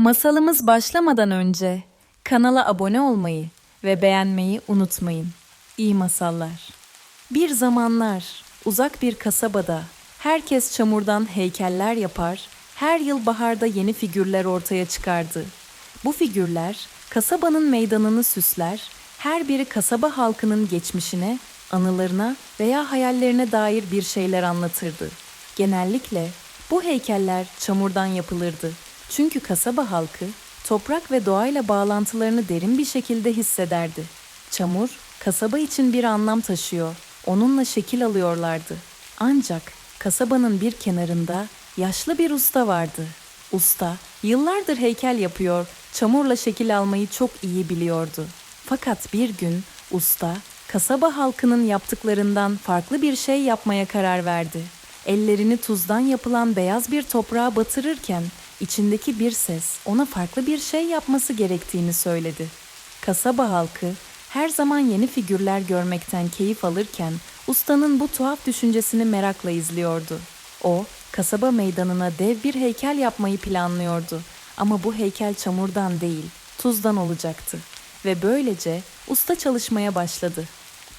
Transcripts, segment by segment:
Masalımız başlamadan önce kanala abone olmayı ve beğenmeyi unutmayın. İyi masallar. Bir zamanlar uzak bir kasabada herkes çamurdan heykeller yapar, her yıl baharda yeni figürler ortaya çıkardı. Bu figürler kasabanın meydanını süsler, her biri kasaba halkının geçmişine, anılarına veya hayallerine dair bir şeyler anlatırdı. Genellikle bu heykeller çamurdan yapılırdı. Çünkü kasaba halkı toprak ve doğayla bağlantılarını derin bir şekilde hissederdi. Çamur kasaba için bir anlam taşıyor. Onunla şekil alıyorlardı. Ancak kasabanın bir kenarında yaşlı bir usta vardı. Usta yıllardır heykel yapıyor, çamurla şekil almayı çok iyi biliyordu. Fakat bir gün usta kasaba halkının yaptıklarından farklı bir şey yapmaya karar verdi. Ellerini tuzdan yapılan beyaz bir toprağa batırırken içindeki bir ses ona farklı bir şey yapması gerektiğini söyledi. Kasaba halkı her zaman yeni figürler görmekten keyif alırken ustanın bu tuhaf düşüncesini merakla izliyordu. O, kasaba meydanına dev bir heykel yapmayı planlıyordu ama bu heykel çamurdan değil, tuzdan olacaktı ve böylece usta çalışmaya başladı.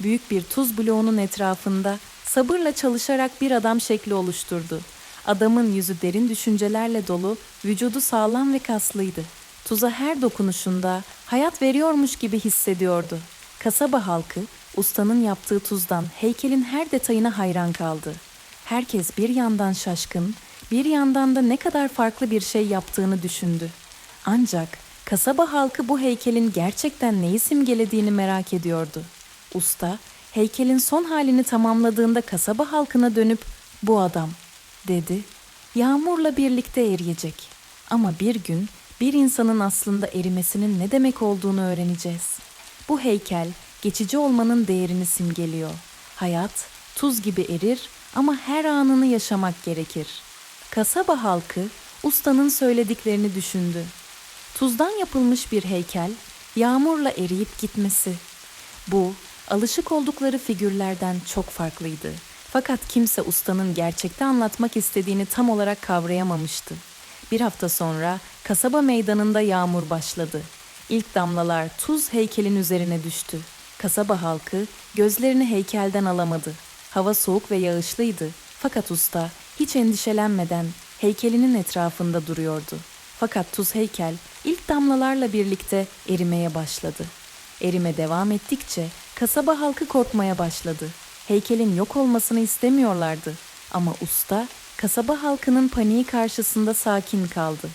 Büyük bir tuz bloğunun etrafında sabırla çalışarak bir adam şekli oluşturdu. Adamın yüzü derin düşüncelerle dolu, vücudu sağlam ve kaslıydı. Tuza her dokunuşunda hayat veriyormuş gibi hissediyordu. Kasaba halkı ustanın yaptığı tuzdan heykelin her detayına hayran kaldı. Herkes bir yandan şaşkın, bir yandan da ne kadar farklı bir şey yaptığını düşündü. Ancak kasaba halkı bu heykelin gerçekten neyi simgelediğini merak ediyordu. Usta, heykelin son halini tamamladığında kasaba halkına dönüp bu adam dedi. Yağmurla birlikte eriyecek. Ama bir gün bir insanın aslında erimesinin ne demek olduğunu öğreneceğiz. Bu heykel geçici olmanın değerini simgeliyor. Hayat tuz gibi erir ama her anını yaşamak gerekir. Kasaba halkı ustanın söylediklerini düşündü. Tuzdan yapılmış bir heykel yağmurla eriyip gitmesi. Bu alışık oldukları figürlerden çok farklıydı. Fakat kimse ustanın gerçekte anlatmak istediğini tam olarak kavrayamamıştı. Bir hafta sonra kasaba meydanında yağmur başladı. İlk damlalar tuz heykelin üzerine düştü. Kasaba halkı gözlerini heykelden alamadı. Hava soğuk ve yağışlıydı. Fakat usta hiç endişelenmeden heykelinin etrafında duruyordu. Fakat tuz heykel ilk damlalarla birlikte erimeye başladı. Erime devam ettikçe kasaba halkı korkmaya başladı. Heykelin yok olmasını istemiyorlardı. Ama usta kasaba halkının paniği karşısında sakin kaldı.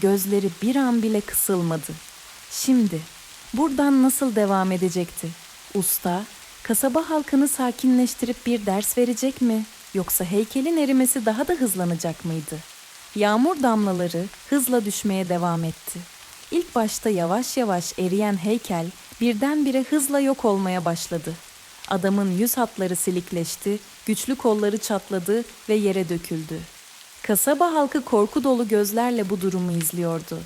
Gözleri bir an bile kısılmadı. Şimdi buradan nasıl devam edecekti? Usta kasaba halkını sakinleştirip bir ders verecek mi yoksa heykelin erimesi daha da hızlanacak mıydı? Yağmur damlaları hızla düşmeye devam etti. İlk başta yavaş yavaş eriyen heykel birdenbire hızla yok olmaya başladı. Adamın yüz hatları silikleşti, güçlü kolları çatladı ve yere döküldü. Kasaba halkı korku dolu gözlerle bu durumu izliyordu.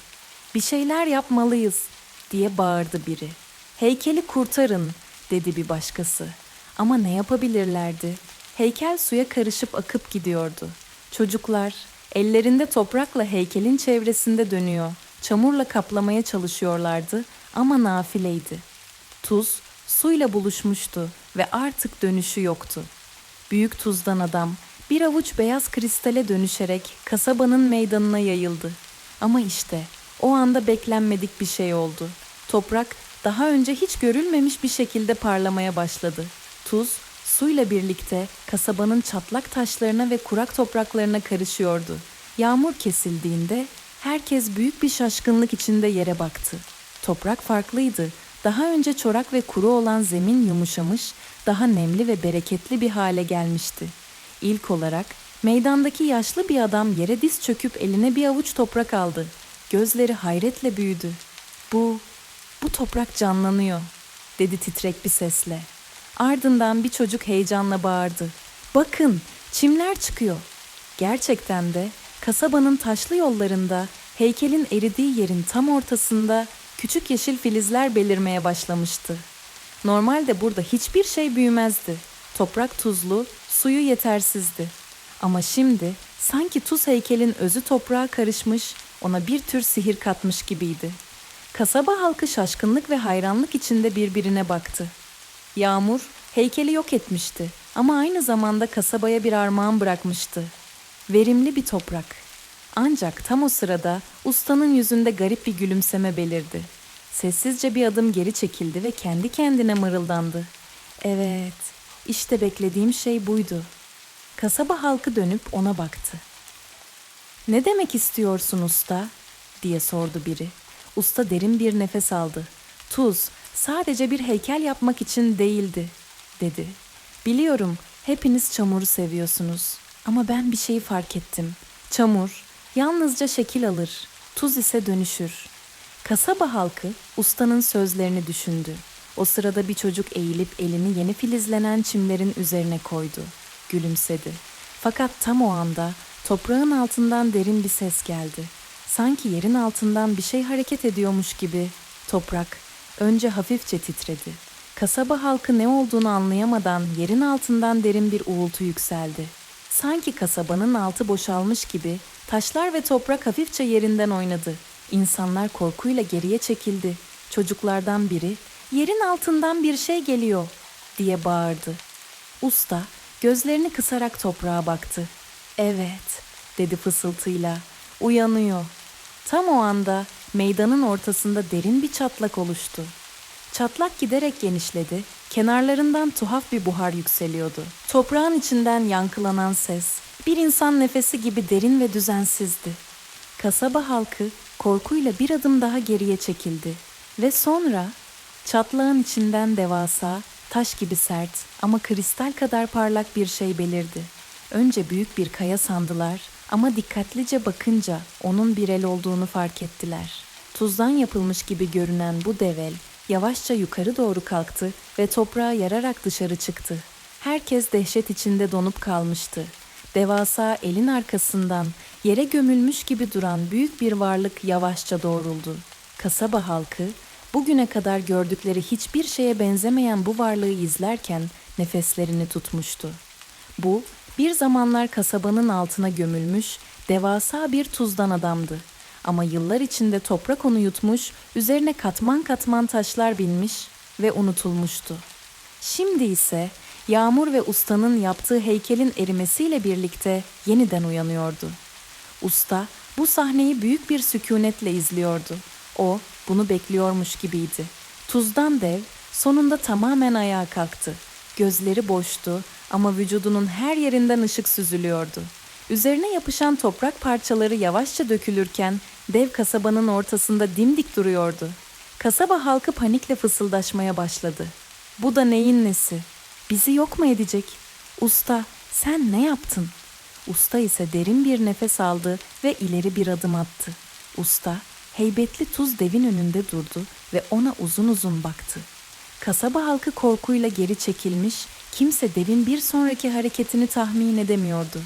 Bir şeyler yapmalıyız diye bağırdı biri. Heykeli kurtarın dedi bir başkası. Ama ne yapabilirlerdi? Heykel suya karışıp akıp gidiyordu. Çocuklar ellerinde toprakla heykelin çevresinde dönüyor, çamurla kaplamaya çalışıyorlardı ama nafileydi. Tuz suyla buluşmuştu ve artık dönüşü yoktu. Büyük tuzdan adam bir avuç beyaz kristale dönüşerek kasabanın meydanına yayıldı. Ama işte o anda beklenmedik bir şey oldu. Toprak daha önce hiç görülmemiş bir şekilde parlamaya başladı. Tuz suyla birlikte kasabanın çatlak taşlarına ve kurak topraklarına karışıyordu. Yağmur kesildiğinde herkes büyük bir şaşkınlık içinde yere baktı. Toprak farklıydı. Daha önce çorak ve kuru olan zemin yumuşamış, daha nemli ve bereketli bir hale gelmişti. İlk olarak meydandaki yaşlı bir adam yere diz çöküp eline bir avuç toprak aldı. Gözleri hayretle büyüdü. Bu, bu toprak canlanıyor, dedi titrek bir sesle. Ardından bir çocuk heyecanla bağırdı. Bakın, çimler çıkıyor. Gerçekten de kasabanın taşlı yollarında heykelin eridiği yerin tam ortasında küçük yeşil filizler belirmeye başlamıştı. Normalde burada hiçbir şey büyümezdi. Toprak tuzlu, suyu yetersizdi. Ama şimdi sanki tuz heykelin özü toprağa karışmış ona bir tür sihir katmış gibiydi. Kasaba halkı şaşkınlık ve hayranlık içinde birbirine baktı. Yağmur heykeli yok etmişti ama aynı zamanda kasabaya bir armağan bırakmıştı. Verimli bir toprak. Ancak tam o sırada ustanın yüzünde garip bir gülümseme belirdi. Sessizce bir adım geri çekildi ve kendi kendine mırıldandı. Evet, işte beklediğim şey buydu. Kasaba halkı dönüp ona baktı. Ne demek istiyorsun usta? diye sordu biri. Usta derin bir nefes aldı. Tuz sadece bir heykel yapmak için değildi, dedi. Biliyorum hepiniz çamuru seviyorsunuz ama ben bir şeyi fark ettim. Çamur yalnızca şekil alır, tuz ise dönüşür. Kasaba halkı ustanın sözlerini düşündü. O sırada bir çocuk eğilip elini yeni filizlenen çimlerin üzerine koydu. Gülümsedi. Fakat tam o anda toprağın altından derin bir ses geldi. Sanki yerin altından bir şey hareket ediyormuş gibi. Toprak önce hafifçe titredi. Kasaba halkı ne olduğunu anlayamadan yerin altından derin bir uğultu yükseldi. Sanki kasabanın altı boşalmış gibi taşlar ve toprak hafifçe yerinden oynadı. İnsanlar korkuyla geriye çekildi. Çocuklardan biri yerin altından bir şey geliyor diye bağırdı. Usta gözlerini kısarak toprağa baktı. Evet dedi fısıltıyla. Uyanıyor. Tam o anda meydanın ortasında derin bir çatlak oluştu. Çatlak giderek genişledi, kenarlarından tuhaf bir buhar yükseliyordu. Toprağın içinden yankılanan ses, bir insan nefesi gibi derin ve düzensizdi. Kasaba halkı korkuyla bir adım daha geriye çekildi ve sonra çatlağın içinden devasa, taş gibi sert ama kristal kadar parlak bir şey belirdi. Önce büyük bir kaya sandılar ama dikkatlice bakınca onun bir el olduğunu fark ettiler. Tuzdan yapılmış gibi görünen bu devel yavaşça yukarı doğru kalktı ve toprağa yararak dışarı çıktı. Herkes dehşet içinde donup kalmıştı. Devasa elin arkasından yere gömülmüş gibi duran büyük bir varlık yavaşça doğruldu. Kasaba halkı bugüne kadar gördükleri hiçbir şeye benzemeyen bu varlığı izlerken nefeslerini tutmuştu. Bu bir zamanlar kasabanın altına gömülmüş devasa bir tuzdan adamdı. Ama yıllar içinde toprak onu yutmuş, üzerine katman katman taşlar binmiş ve unutulmuştu. Şimdi ise Yağmur ve ustanın yaptığı heykelin erimesiyle birlikte yeniden uyanıyordu. Usta bu sahneyi büyük bir sükunetle izliyordu. O bunu bekliyormuş gibiydi. Tuzdan dev sonunda tamamen ayağa kalktı. Gözleri boştu ama vücudunun her yerinden ışık süzülüyordu. Üzerine yapışan toprak parçaları yavaşça dökülürken dev kasabanın ortasında dimdik duruyordu. Kasaba halkı panikle fısıldaşmaya başladı. Bu da neyin nesi? Bizi yok mu edecek? Usta, sen ne yaptın? Usta ise derin bir nefes aldı ve ileri bir adım attı. Usta, heybetli tuz devin önünde durdu ve ona uzun uzun baktı. Kasaba halkı korkuyla geri çekilmiş, kimse devin bir sonraki hareketini tahmin edemiyordu.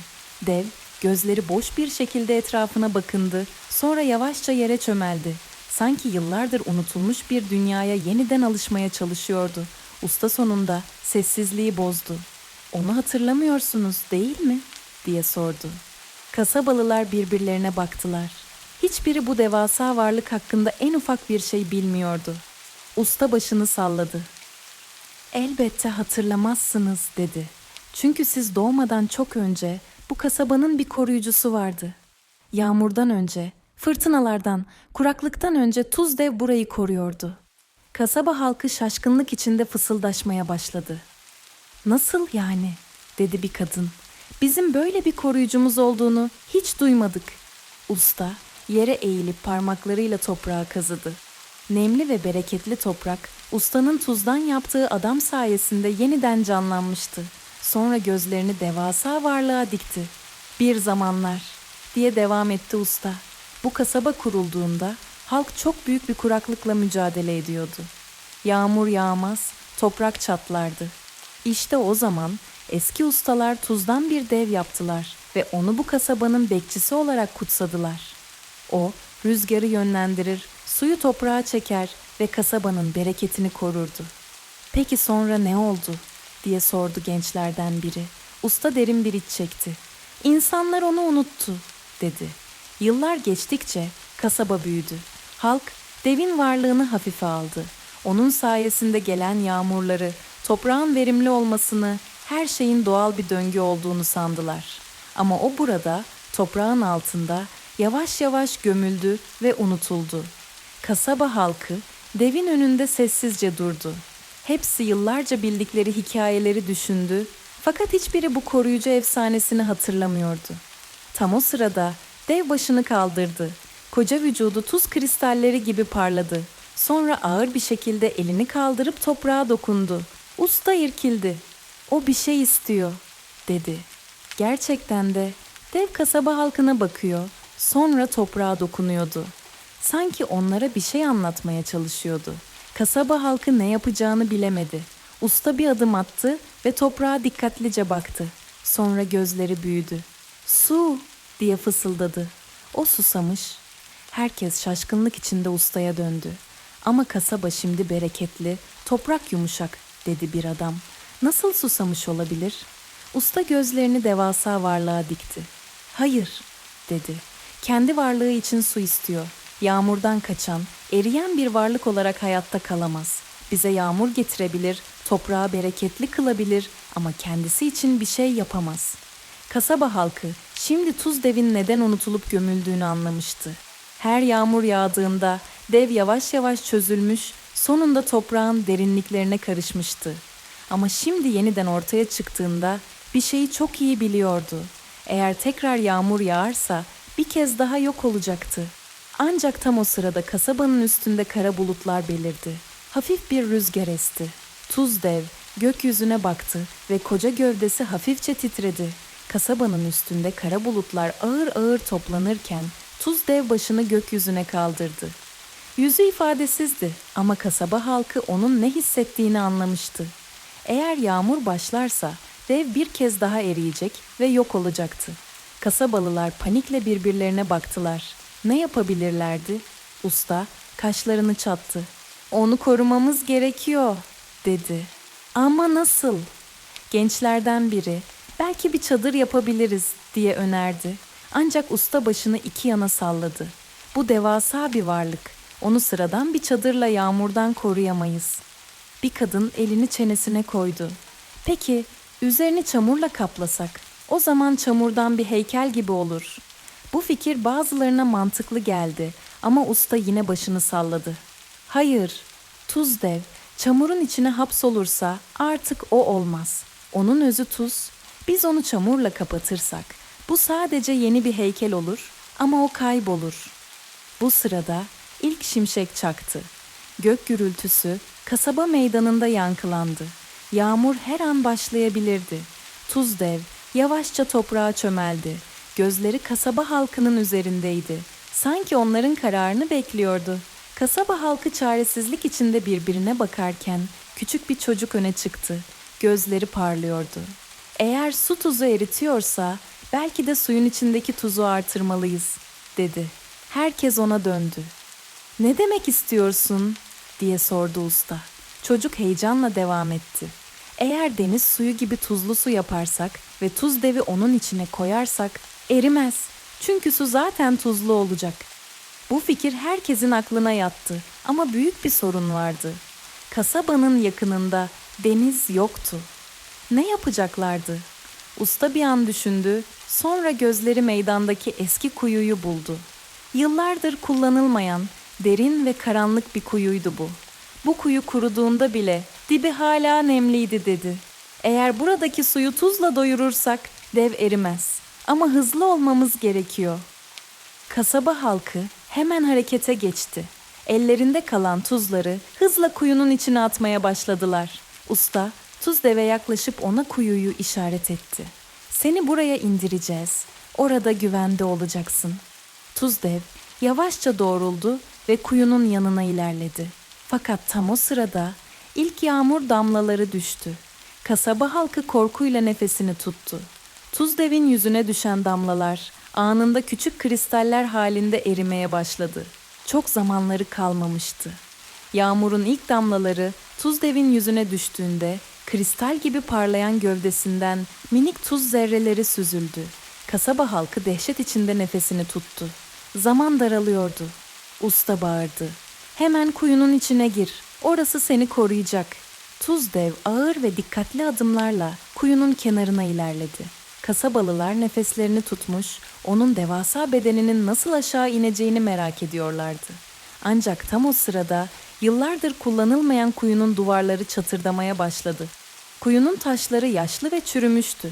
Dev, gözleri boş bir şekilde etrafına bakındı, sonra yavaşça yere çömeldi. Sanki yıllardır unutulmuş bir dünyaya yeniden alışmaya çalışıyordu. Usta sonunda sessizliği bozdu. Onu hatırlamıyorsunuz değil mi? diye sordu. Kasabalılar birbirlerine baktılar. Hiçbiri bu devasa varlık hakkında en ufak bir şey bilmiyordu. Usta başını salladı. Elbette hatırlamazsınız dedi. Çünkü siz doğmadan çok önce bu kasabanın bir koruyucusu vardı. Yağmurdan önce, fırtınalardan, kuraklıktan önce tuz dev burayı koruyordu. Kasaba halkı şaşkınlık içinde fısıldaşmaya başladı. Nasıl yani? dedi bir kadın. Bizim böyle bir koruyucumuz olduğunu hiç duymadık. Usta yere eğilip parmaklarıyla toprağı kazıdı. Nemli ve bereketli toprak ustanın tuzdan yaptığı adam sayesinde yeniden canlanmıştı. Sonra gözlerini devasa varlığa dikti. Bir zamanlar diye devam etti usta. Bu kasaba kurulduğunda halk çok büyük bir kuraklıkla mücadele ediyordu. Yağmur yağmaz, toprak çatlardı. İşte o zaman eski ustalar tuzdan bir dev yaptılar ve onu bu kasabanın bekçisi olarak kutsadılar. O rüzgarı yönlendirir, suyu toprağa çeker ve kasabanın bereketini korurdu. Peki sonra ne oldu? diye sordu gençlerden biri. Usta derin bir iç çekti. İnsanlar onu unuttu, dedi. Yıllar geçtikçe Kasaba büyüdü. Halk devin varlığını hafife aldı. Onun sayesinde gelen yağmurları, toprağın verimli olmasını, her şeyin doğal bir döngü olduğunu sandılar. Ama o burada, toprağın altında yavaş yavaş gömüldü ve unutuldu. Kasaba halkı devin önünde sessizce durdu. Hepsi yıllarca bildikleri hikayeleri düşündü fakat hiçbiri bu koruyucu efsanesini hatırlamıyordu. Tam o sırada dev başını kaldırdı. Koca vücudu tuz kristalleri gibi parladı. Sonra ağır bir şekilde elini kaldırıp toprağa dokundu. Usta irkildi. O bir şey istiyor, dedi. Gerçekten de dev kasaba halkına bakıyor, sonra toprağa dokunuyordu. Sanki onlara bir şey anlatmaya çalışıyordu. Kasaba halkı ne yapacağını bilemedi. Usta bir adım attı ve toprağa dikkatlice baktı. Sonra gözleri büyüdü. Su diye fısıldadı. O susamış. Herkes şaşkınlık içinde ustaya döndü. Ama kasaba şimdi bereketli, toprak yumuşak dedi bir adam. Nasıl susamış olabilir? Usta gözlerini devasa varlığa dikti. Hayır dedi. Kendi varlığı için su istiyor. Yağmurdan kaçan, eriyen bir varlık olarak hayatta kalamaz. Bize yağmur getirebilir, toprağı bereketli kılabilir ama kendisi için bir şey yapamaz. Kasaba halkı şimdi tuz devin neden unutulup gömüldüğünü anlamıştı. Her yağmur yağdığında dev yavaş yavaş çözülmüş, sonunda toprağın derinliklerine karışmıştı. Ama şimdi yeniden ortaya çıktığında bir şeyi çok iyi biliyordu. Eğer tekrar yağmur yağarsa bir kez daha yok olacaktı. Ancak tam o sırada kasabanın üstünde kara bulutlar belirdi. Hafif bir rüzgar esti. Tuz dev gökyüzüne baktı ve koca gövdesi hafifçe titredi. Kasabanın üstünde kara bulutlar ağır ağır toplanırken Tuz dev başını gökyüzüne kaldırdı. Yüzü ifadesizdi ama kasaba halkı onun ne hissettiğini anlamıştı. Eğer yağmur başlarsa dev bir kez daha eriyecek ve yok olacaktı. Kasabalılar panikle birbirlerine baktılar. Ne yapabilirlerdi? Usta kaşlarını çattı. Onu korumamız gerekiyor, dedi. Ama nasıl? Gençlerden biri, belki bir çadır yapabiliriz diye önerdi. Ancak usta başını iki yana salladı. Bu devasa bir varlık. Onu sıradan bir çadırla yağmurdan koruyamayız. Bir kadın elini çenesine koydu. Peki, üzerini çamurla kaplasak? O zaman çamurdan bir heykel gibi olur. Bu fikir bazılarına mantıklı geldi ama usta yine başını salladı. Hayır, tuz dev, çamurun içine hapsolursa artık o olmaz. Onun özü tuz. Biz onu çamurla kapatırsak bu sadece yeni bir heykel olur ama o kaybolur. Bu sırada ilk şimşek çaktı. Gök gürültüsü kasaba meydanında yankılandı. Yağmur her an başlayabilirdi. Tuz dev yavaşça toprağa çömeldi. Gözleri kasaba halkının üzerindeydi. Sanki onların kararını bekliyordu. Kasaba halkı çaresizlik içinde birbirine bakarken küçük bir çocuk öne çıktı. Gözleri parlıyordu. Eğer su tuzu eritiyorsa belki de suyun içindeki tuzu artırmalıyız, dedi. Herkes ona döndü. Ne demek istiyorsun? diye sordu usta. Çocuk heyecanla devam etti. Eğer deniz suyu gibi tuzlu su yaparsak ve tuz devi onun içine koyarsak erimez. Çünkü su zaten tuzlu olacak. Bu fikir herkesin aklına yattı ama büyük bir sorun vardı. Kasabanın yakınında deniz yoktu. Ne yapacaklardı? Usta bir an düşündü, sonra gözleri meydandaki eski kuyuyu buldu. Yıllardır kullanılmayan, derin ve karanlık bir kuyuydu bu. Bu kuyu kuruduğunda bile dibi hala nemliydi dedi. Eğer buradaki suyu tuzla doyurursak dev erimez. Ama hızlı olmamız gerekiyor. Kasaba halkı hemen harekete geçti. Ellerinde kalan tuzları hızla kuyunun içine atmaya başladılar. Usta tuz deve yaklaşıp ona kuyuyu işaret etti. Seni buraya indireceğiz. Orada güvende olacaksın. Tuz dev yavaşça doğruldu ve kuyunun yanına ilerledi. Fakat tam o sırada ilk yağmur damlaları düştü. Kasaba halkı korkuyla nefesini tuttu. Tuz devin yüzüne düşen damlalar anında küçük kristaller halinde erimeye başladı. Çok zamanları kalmamıştı. Yağmurun ilk damlaları tuz devin yüzüne düştüğünde kristal gibi parlayan gövdesinden minik tuz zerreleri süzüldü. Kasaba halkı dehşet içinde nefesini tuttu. Zaman daralıyordu. Usta bağırdı. Hemen kuyunun içine gir. Orası seni koruyacak. Tuz dev ağır ve dikkatli adımlarla kuyunun kenarına ilerledi. Kasabalılar nefeslerini tutmuş, onun devasa bedeninin nasıl aşağı ineceğini merak ediyorlardı. Ancak tam o sırada yıllardır kullanılmayan kuyunun duvarları çatırdamaya başladı. Kuyunun taşları yaşlı ve çürümüştü.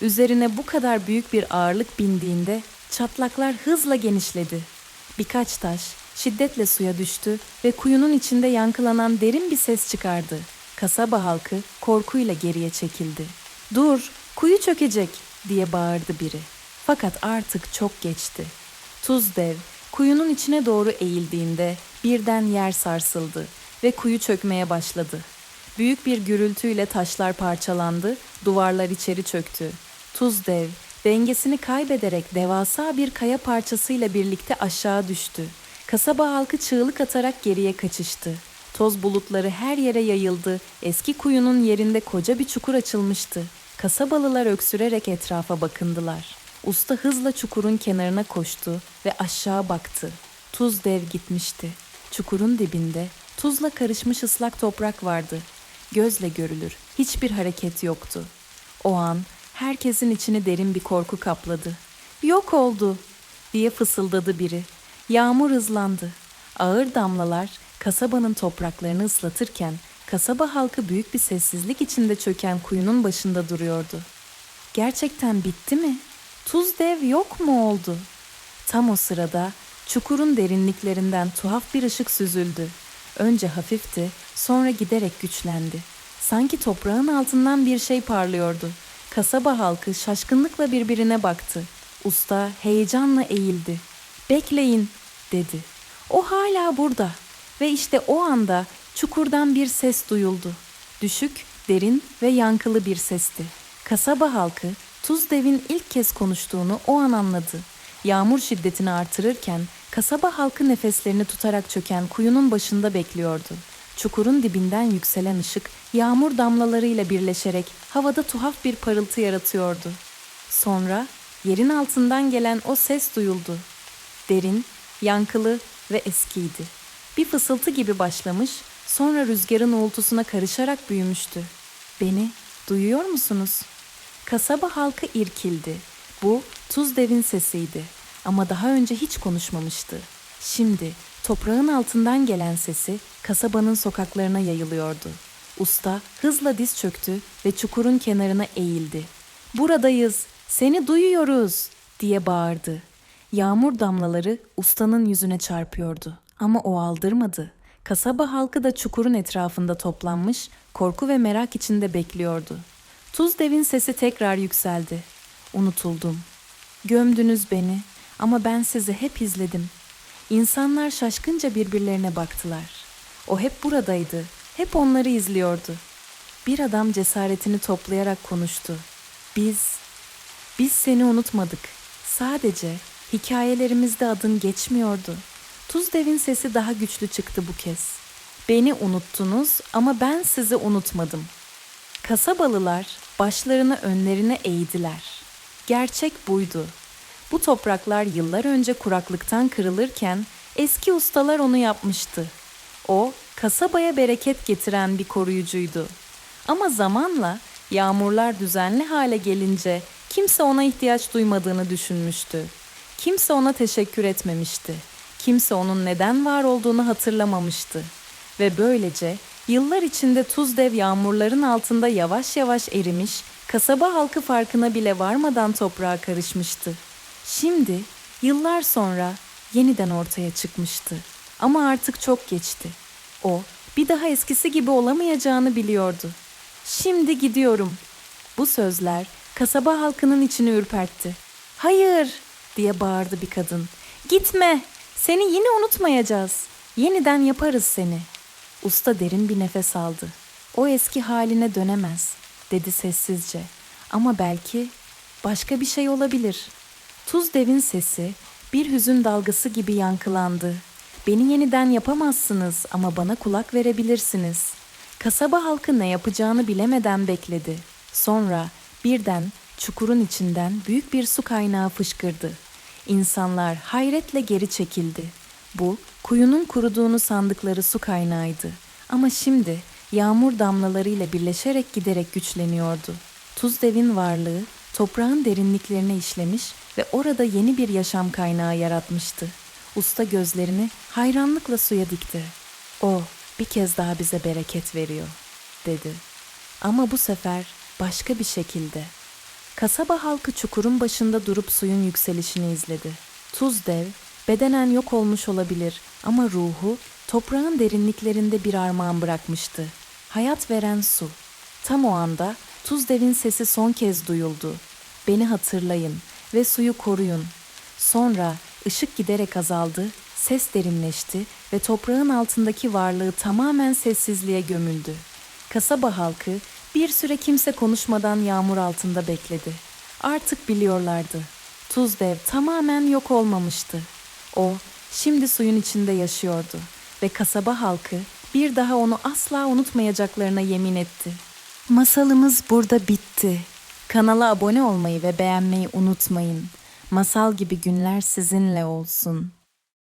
Üzerine bu kadar büyük bir ağırlık bindiğinde çatlaklar hızla genişledi. Birkaç taş şiddetle suya düştü ve kuyunun içinde yankılanan derin bir ses çıkardı. Kasaba halkı korkuyla geriye çekildi. "Dur, kuyu çökecek." diye bağırdı biri. Fakat artık çok geçti. Tuz dev kuyunun içine doğru eğildiğinde birden yer sarsıldı ve kuyu çökmeye başladı. Büyük bir gürültüyle taşlar parçalandı, duvarlar içeri çöktü. Tuz dev dengesini kaybederek devasa bir kaya parçasıyla birlikte aşağı düştü. Kasaba halkı çığlık atarak geriye kaçıştı. Toz bulutları her yere yayıldı. Eski kuyunun yerinde koca bir çukur açılmıştı. Kasabalılar öksürerek etrafa bakındılar. Usta hızla çukurun kenarına koştu ve aşağı baktı. Tuz dev gitmişti. Çukurun dibinde tuzla karışmış ıslak toprak vardı. Gözle görülür hiçbir hareket yoktu. O an herkesin içini derin bir korku kapladı. Yok oldu diye fısıldadı biri. Yağmur hızlandı. Ağır damlalar kasabanın topraklarını ıslatırken kasaba halkı büyük bir sessizlik içinde çöken kuyunun başında duruyordu. Gerçekten bitti mi? Tuz dev yok mu oldu? Tam o sırada çukurun derinliklerinden tuhaf bir ışık süzüldü. Önce hafifti, sonra giderek güçlendi. Sanki toprağın altından bir şey parlıyordu. Kasaba halkı şaşkınlıkla birbirine baktı. Usta heyecanla eğildi. "Bekleyin." dedi. O hala burada ve işte o anda çukurdan bir ses duyuldu. Düşük, derin ve yankılı bir sesti. Kasaba halkı Tuz Dev'in ilk kez konuştuğunu o an anladı. Yağmur şiddetini artırırken kasaba halkı nefeslerini tutarak çöken kuyunun başında bekliyordu. Çukurun dibinden yükselen ışık yağmur damlalarıyla birleşerek havada tuhaf bir parıltı yaratıyordu. Sonra yerin altından gelen o ses duyuldu. Derin, yankılı ve eskiydi. Bir fısıltı gibi başlamış, sonra rüzgarın uğultusuna karışarak büyümüştü. Beni duyuyor musunuz? Kasaba halkı irkildi. Bu tuz devin sesiydi ama daha önce hiç konuşmamıştı. Şimdi toprağın altından gelen sesi kasabanın sokaklarına yayılıyordu. Usta hızla diz çöktü ve çukurun kenarına eğildi. Buradayız, seni duyuyoruz diye bağırdı. Yağmur damlaları ustanın yüzüne çarpıyordu ama o aldırmadı. Kasaba halkı da çukurun etrafında toplanmış, korku ve merak içinde bekliyordu. Tuz devin sesi tekrar yükseldi. Unutuldum. Gömdünüz beni ama ben sizi hep izledim. İnsanlar şaşkınca birbirlerine baktılar. O hep buradaydı, hep onları izliyordu. Bir adam cesaretini toplayarak konuştu. Biz, biz seni unutmadık. Sadece hikayelerimizde adın geçmiyordu. Tuz devin sesi daha güçlü çıktı bu kez. Beni unuttunuz ama ben sizi unutmadım. Kasabalılar başlarını önlerine eğdiler. Gerçek buydu. Bu topraklar yıllar önce kuraklıktan kırılırken eski ustalar onu yapmıştı. O kasabaya bereket getiren bir koruyucuydu. Ama zamanla yağmurlar düzenli hale gelince kimse ona ihtiyaç duymadığını düşünmüştü. Kimse ona teşekkür etmemişti. Kimse onun neden var olduğunu hatırlamamıştı. Ve böylece yıllar içinde tuz dev yağmurların altında yavaş yavaş erimiş, kasaba halkı farkına bile varmadan toprağa karışmıştı. Şimdi yıllar sonra yeniden ortaya çıkmıştı. Ama artık çok geçti. O bir daha eskisi gibi olamayacağını biliyordu. Şimdi gidiyorum. Bu sözler kasaba halkının içini ürpertti. Hayır diye bağırdı bir kadın. Gitme. Seni yine unutmayacağız. Yeniden yaparız seni. Usta derin bir nefes aldı. O eski haline dönemez, dedi sessizce. Ama belki başka bir şey olabilir. Tuz devin sesi bir hüzün dalgası gibi yankılandı. Beni yeniden yapamazsınız ama bana kulak verebilirsiniz. Kasaba halkı ne yapacağını bilemeden bekledi. Sonra birden çukurun içinden büyük bir su kaynağı fışkırdı. İnsanlar hayretle geri çekildi. Bu, kuyunun kuruduğunu sandıkları su kaynağıydı. Ama şimdi yağmur damlalarıyla birleşerek giderek güçleniyordu. Tuz devin varlığı toprağın derinliklerine işlemiş ve orada yeni bir yaşam kaynağı yaratmıştı. Usta gözlerini hayranlıkla suya dikti. O bir kez daha bize bereket veriyor, dedi. Ama bu sefer başka bir şekilde. Kasaba halkı çukurun başında durup suyun yükselişini izledi. Tuz dev, bedenen yok olmuş olabilir ama ruhu toprağın derinliklerinde bir armağan bırakmıştı. Hayat veren su. Tam o anda Tuz devin sesi son kez duyuldu. Beni hatırlayın ve suyu koruyun. Sonra ışık giderek azaldı, ses derinleşti ve toprağın altındaki varlığı tamamen sessizliğe gömüldü. Kasaba halkı bir süre kimse konuşmadan yağmur altında bekledi. Artık biliyorlardı. Tuz dev tamamen yok olmamıştı. O şimdi suyun içinde yaşıyordu ve kasaba halkı bir daha onu asla unutmayacaklarına yemin etti. Masalımız burada bitti. Kanala abone olmayı ve beğenmeyi unutmayın. Masal gibi günler sizinle olsun.